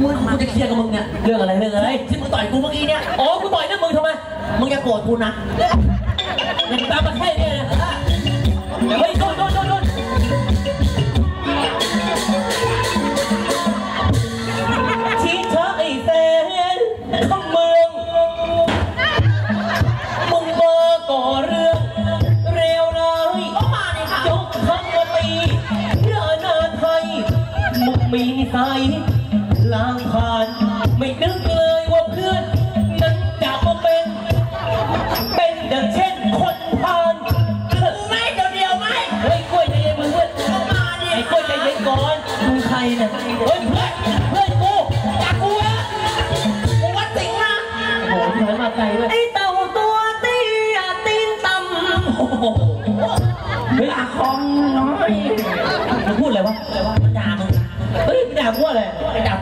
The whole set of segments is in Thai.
มึงกูจะเคลียร์กับมึงเนี่ยเรื่องอะไรเรื่องอะไรที่มึงต่อยกูเมื่อกี้เนี่ยอ๋อกูต่อยหน้ามึงทำไมมึงอย่าโกรธกูนะมึงตามมาแค่เนี่ยนะเฮ้ยโดนโดนโดนโดนชี้ช้าไอ้แสนข้างเมืองมึงมาก่อเรื่องเร็วร้ายก็มาดิค่ะยกทัพมาตีรานาไทยมึงมีนิสัย ลางผ่าน ไม่นึกเลยว่าเพื่อนนั้น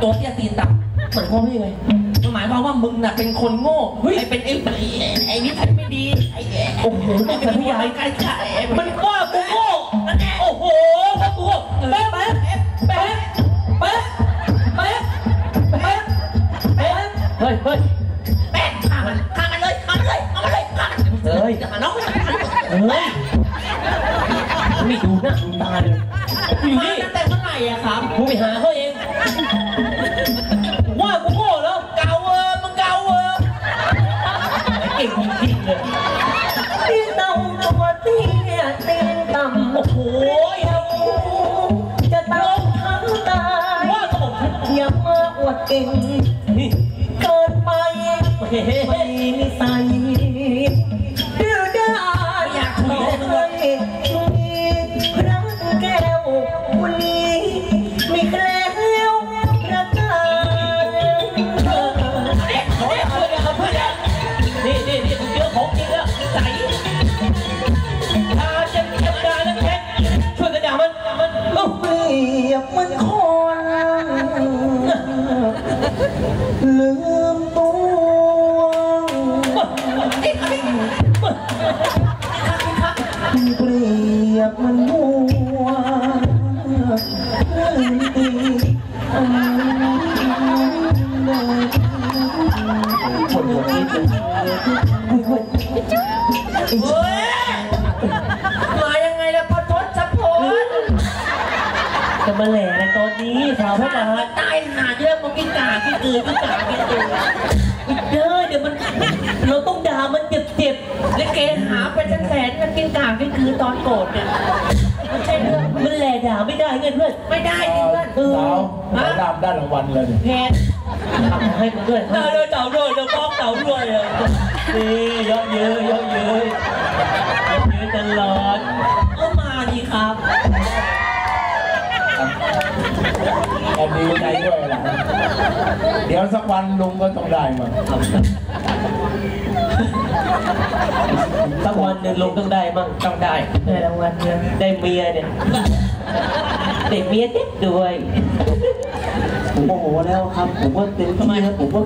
ตัวเตี้ยตีนต่ำหมายความว่ายังไงมันหมายความว่ามึงน่ะเป็นคนโง่เฮ้ยไอ้เป็นไอ้ไอ้ไอ้นิสัยไม่ดีไอ้ไอ้โอ้โหไอ้มันเป็นสัญผู้ญาใหญ่ใกล้ๆไอ้มัมันนว่ากูโง่นั่นแหละโอ้โหถ้ากูแป๊ะแป๊ะแป๊ะแป๊ะแป๊ะแป๊ะแป๊ะเฮ้ยเฮ้ยแม่ฆ่ามันฆ่ามันเลยฆ่ามันเลยเอามันเลยฆ่ามันเฮ้ยจะหาน้องมันจะหาน้องเฮ้ยไม่ดูหน้าดูตาเลยอยู่มานี่ตั้งแต่เมื่อไหร่อะครับกูไปหาเขาเเฮ้ยไม่นิสัย เปลี่ยบมันมัวลืมตีคนหัวคิดเฮ้ยมายังไงล่ะพอทศพลจะมาแหล่อะไรตอนนี้สาวพระบาทตายหาเรื่องมึงกินกากินกือกินกากินกือเด้อเดี๋ยวมันเรา โกรธเนี่ยไม่ใช่เรื่องๆมันแหล่ด่าไม่ได้ไงเพื่อนไม่ได้จริงเพื่อนเออสาวหมอดำได้รางวัลเลยเนี่ยแพนทำให้มันด้วยได้ด้วยเต่าด้วยเดี๋ยวป้องเต่าด้วยอะนี่เยอะเยอะเยอะเยอะเยอะตลอดก็มาดีครับแอนดีใจด้วยล่ะเดี๋ยวสักวันลุงก็ต้องได้มา สักวันหนึ่งลงต้องได้บ้างต้องได้ได้รางวัลเนี่ยได้เมียเนี่ยได้เมียติดด้วย ผมโมโหแล้วครับ ผมว่าเต็มที่แล้วผมว่า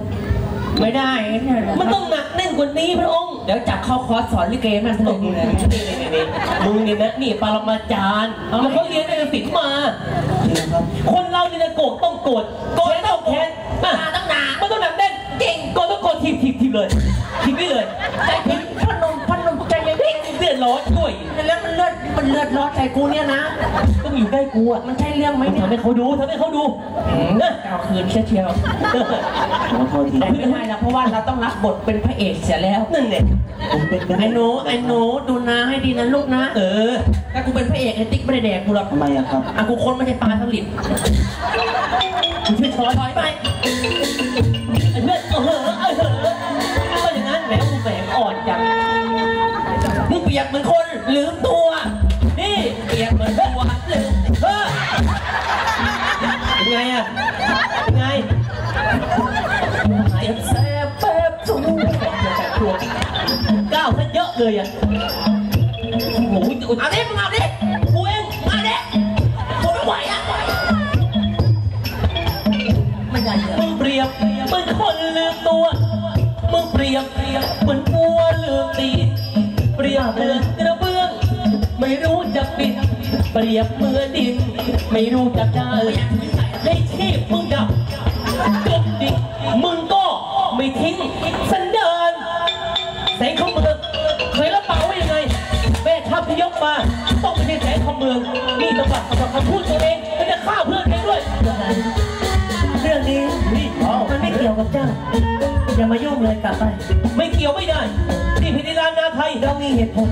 ไม่ได้เนี่ยมันต้องหนักแน่นกว่านี้พระองค์ เดี๋ยวจับเข้าคอร์สสอนลิเกมันสนุกเลยนี่นี่นี่นี่มึงเนี่ยนะนี่ปรมาจารย์แล้วเขาเรียนในศิลป์มาจริงครับคนเราเนี่ยนะโกรธต้องโกรธโกรธต้องแค้นอะมาตั้งนานมันต้องหนักแน่นจริง โกรธต้องโกรธทีบทีบทีบเลยทีบไปเลยใจพิษพนมพนมใจเย็นเลือดร้อนด้วย แล้วมันเลือดมันเลือดร้อนใจกูเนี่ยนะ ต้องอยู่ใกล้กูอะมันใช่เรื่องไหมมันเนี่ยทำให้เขาดูทำให้เขาดูนะเอาคืนเชียวเชียวขอโทษทีแต่ไม่ได้แล้วเพราะว่าเราต้องรับบทเป็นพระเอกเสียแล้วนั่นเนี่ยผมเป็นไปไอ้ได้หนูไอ้หนูดูนาให้ดีนะลูกนะ เออถ้ากูเป็นพระเอกไอ้ติ๊กไม่ได้แดกกูหรอกทำไมอะครับอะกูคนไม่ใช่ปลาสลิดมึงช่วยช้อนถอยไปไอ้เพื่อนเออเออเออก็อย่างนั้นแหมกูแหมอ่อนจังมึงเปียกเหมือนคนลืมตัว นี่เปียกเหมือนตัวลืมเออเป็นไงอะเป็นไงเจ็บแสบแป๊บสูงแต่ตัวก้าวซะเยอะเลยอะโอ้โหเอาดิมึงเอา เตียบเมือนดิน ไม่รู้จักได้ให้ชีพมึงดับสันดานแสงคำเมืองเคยรับปากไว้ยังไงแม่ทัพที่ยกมา ต้องไม่ใช่แสงคำเมืองนี่ต้องบัดกับคำพูดตัวเองมันจะฆ่าเพื่อนเองด้วย เรื่องนี้นี่มันไม่เกี่ยวกับเจ้าอย่ามายุ่งเลยกลับไป ไม่เกี่ยวไม่ได้นี่พิธีลานนาไทยเรามีเหตุผล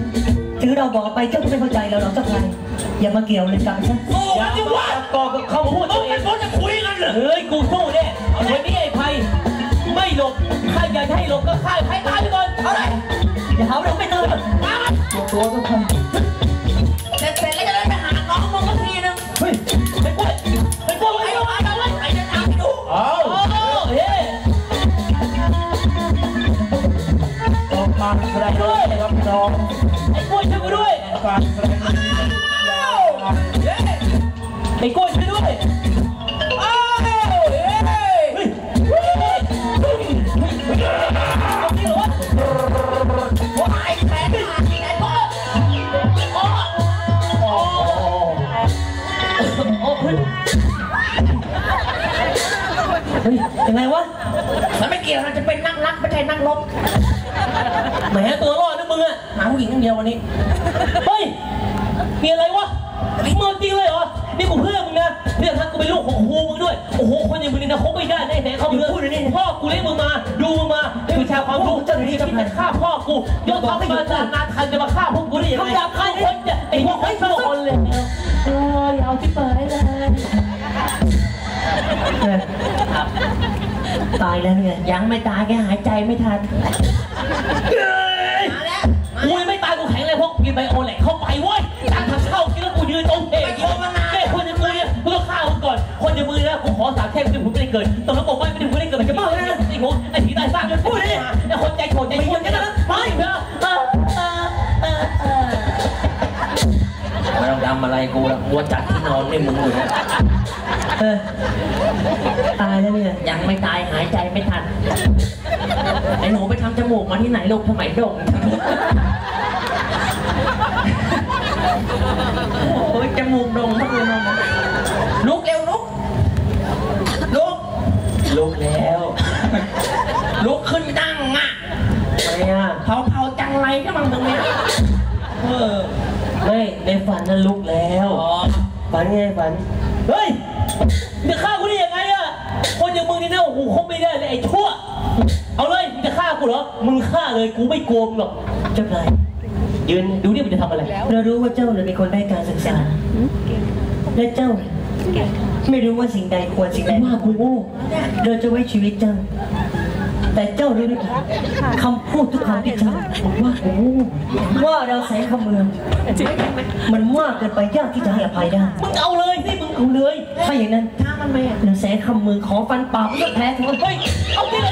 ถึงเราบอกไปเจ้าก็ไม่เข้าใจเราหรอกเจ้าใครอย่ามาเกี่ยวเลยกลับไปซะสู้อย่ากันดิมาวะก่อกับคำพูดต้ตัองวเอเป็นงคนจะคุยกันเหรอเฮ้ยกูสู้แน่วันนี้ไอ้ไพไม่หลบถ้าอยากจะให้หลบก็ฆ่าไอ้ไพตายไปก่อนเอาเลยอย่าหาว่าเราไม่เตือน กูด้วยการแสดงนี้แล้วเย้ไอ้กล้วยช่วยด้วยอ้าวเฮ้ยยังไงวะ มันไม่เกี่ยวนะจะเป็นนักรักไม่ใช่นักรบแหมตัวรอด มึงอะหาผู้หญิงอย่างเดียววันนี้ เฮ้ย มีอะไรวะมึงเอาจริงเลยเหรอ นี่กูเพื่อนมึงนะเนี่ยถ้ากูเป็นลูกของครูมึงด้วย โอ้โห คนอย่างมึงนี่นะคบไม่ได้แน่แน่เขาเพื่อนพ่อกูเลี้ยงมึงมา ดูมึงมานี่วิชาความรู้เจ้าหน้าที่จะฆ่าพ่อกูยกทัพมาจากนาทันจะมาฆ่าพวกกูได้ยังไงเขาอยากฆ่าคนเนี่ยไอ้พวกไม่ฆ่าคนเลยเอ้ยเอาที่ไปเลยตายแล้วเนี่ยยังไม่ตายแค่หายใจไม่ทันเฮ้ยมาแล้ว กูยังไม่ตายกูแข็งเลยพวกกินไบโอแหลกเข้าไปเว้ยตั้งทางเข้ากินแล้วกูยืนตรงเพจแม่คนอย่างมึงเนี่ยกูต้องฆ่ามึงก่อน คนอย่างมึงนะกูขอสาบแช่งไม่ได้ผุดไม่ได้เกิดตอนนั้นบอกว่าไม่ได้ผุดไม่ได้เกิดมันจะบ้าเลยนะไอ้หัวไอ้ผีตายซากจนพูดเลยไอ้คนใจโฉดใจชวนกันนะไปเถอะเออเออเออเออไม่ต้องทำอะไรกูละกูจัดที่นอนให้มึงอยู่เออตายแล้วเนี่ยยังไม่ตายหายใจไม่ทันไอ้หนูไปทำ จมูกมาที่ไหนลูกทำไมโด่งโอ้ยจมูกโด่งมากเลยน้องลุกเร็วลุกลุกลุกแล้ว ลุกขึ้นนั่งอะทำไมอะเผาเผาจังไรก็มังตรงเนี้ยเออเฮ้ยในฝันนั้นลุกแล้วอ๋อฝันไงฝันเฮ้ยมึงจะฆ่ากูได้ยังไงอะคนอย่างมึงนี่นะโอ้โหคบไม่ได้เลยไอ้ชั่ว เอาเลยมึงจะฆ่ากูเหรอ มึงฆ่าเลยกูไม่กลัวมึงหรอก เจ้าใครยืนดูนี่มึงจะทำอะไร เรารู้ว่าเจ้าเนี่ยเป็นคนได้การศึกษา และเจ้า ไม่รู้ว่าสิ่งใดควรสิ่งใดว่ากูโง่เราจะไว้ชีวิตเจ้า แต่เจ้ารู้หรือเปล่าคำพูดทุกคำที่เจ้าบอกว่ากูโง่ว่าเราแสงคำเมืองมันมากเกินไปยากที่จะให้อภัยได้ มึงเอาเลยสิมึงเอาเลย ถ้าอย่างนั้นถ้ามันไม่อะเราแสงคำเมืองขอฟันปากเพื่อแพ้เถอะเฮ้ยเอาที่ไหนแล้วเอาเอาละ